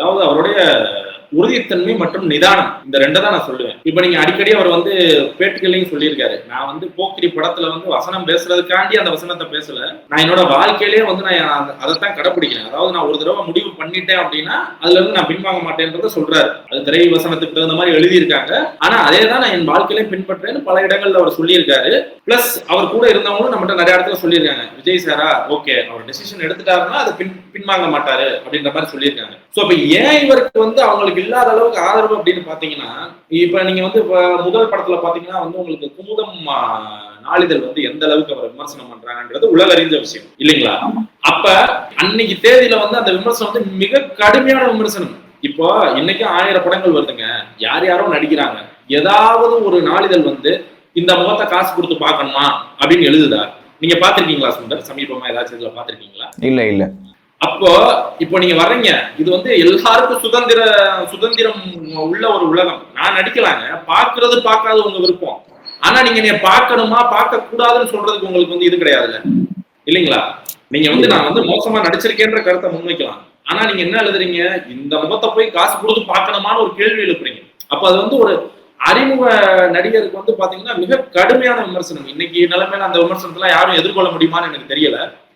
அதாவது அவருடைய உறுதித்தன்மை மற்றும் நிதானம் இந்த ரெண்டை தான் நான் சொல்லுவேன். இப்ப நீங்க அடிக்கடி அவர் வந்து பேட்டிகளையும் சொல்லியிருக்காரு. நான் வந்து போக்கிரி படத்துல வந்து வசனம் பேசுறதுக்காண்டி அந்த வசனத்தை பேசல. நான் என்னோட வாழ்க்கையிலேயே வந்து நான் அதைத்தான் கடைப்பிடிக்கிறேன். அதாவது நான் ஒரு தடவை முடிவு பண்ணிட்டேன் அப்படின்னா அதுல இருந்து நான் பின்வாங்க மாட்டேன்றத சொல்றாரு. அது திரை வசனத்துக்கு தகுந்த மாதிரி எழுதியிருக்காங்க. ஆனா அதே தான் நான் என் வாழ்க்கையிலே பின்பற்றேன்னு பல இடங்கள்ல அவர் சொல்லியிருக்காரு. பிளஸ் அவர் கூட இருந்தவங்களும் நம்மகிட்ட நிறைய இடத்துல சொல்லியிருக்காங்க. விஜய் சாரா ஓகே அவர் டெசிஷன் எடுத்துட்டாருன்னா அதை பின் பின்வாங்க மாட்டாரு அப்படின்ற மாதிரி சொல்லியிருக்காங்க. சோ இப்ப ஏன் இவருக்கு வந்து அவங்களுக்கு இல்லாத அளவுக்கு ஆதரவு அப்படின்னு பாத்தீங்கன்னா இப்ப நீங்க வந்து முதல் படத்துல பாத்தீங்கன்னா வந்து உங்களுக்கு குமுதம் நாளிதழ் வந்து எந்த அளவுக்கு அவர் விமர்சனம் பண்றாங்கன்றது உலக அறிஞ்ச விஷயம். இல்லைங்களா? அப்ப அன்னைக்கு தேதியில வந்து அந்த விமர்சனம் வந்து மிக கடுமையான விமர்சனம். இப்போ இன்னைக்கும் ஆயிரம் படங்கள் வருதுங்க. யார் யாரோ நடிக்கிறாங்க. ஏதாவது ஒரு நாளிதழ் வந்து இந்த முகத்தை காசு கொடுத்து பார்க்கணுமா அப்படின்னு எழுதுதா? நீங்க பாத்திருக்கீங்களா சுந்தர்? சமீபமா ஏதாச்சும் இதுல பாத்திருக்கீங்களா இல்ல இல்ல. அப்போ இப்போ நீங்க வர்றீங்க. இது வந்து எல்லாருக்கும் சுதந்திர சுதந்திரம் உள்ள ஒரு உலகம். நான் நடிக்கலாங்க. பாக்குறது பார்க்காத உங்க விருப்பம். ஆனா நீங்க நீங்க பார்க்கணுமா? பார்க்க கூடாதுன்னு சொல்றதுக்கு உங்களுக்கு வந்து இது கிடையாதுல்ல. இல்லைங்களா? நீங்க வந்து நான் வந்து மோசமா நடிச்சிருக்கேன்ற கருத்தை முன்வைக்கலாம். ஆனா நீங்க என்ன எழுதுறீங்க? இந்த முகத்தை போய் காசு கொடுத்து பார்க்கணுமான்னு ஒரு கேள்வி எழுப்புறீங்க. அப்ப அது வந்து ஒரு அறிமுக நடிகருக்கு வந்து பாத்தீங்கன்னா மிக கடுமையான விமர்சனம். இன்னைக்கு நிலைமையில அந்த விமர்சனத்தெல்லாம் யாரும் எதிர்கொள்ள முடியுமான்னு எனக்கு தெரியல.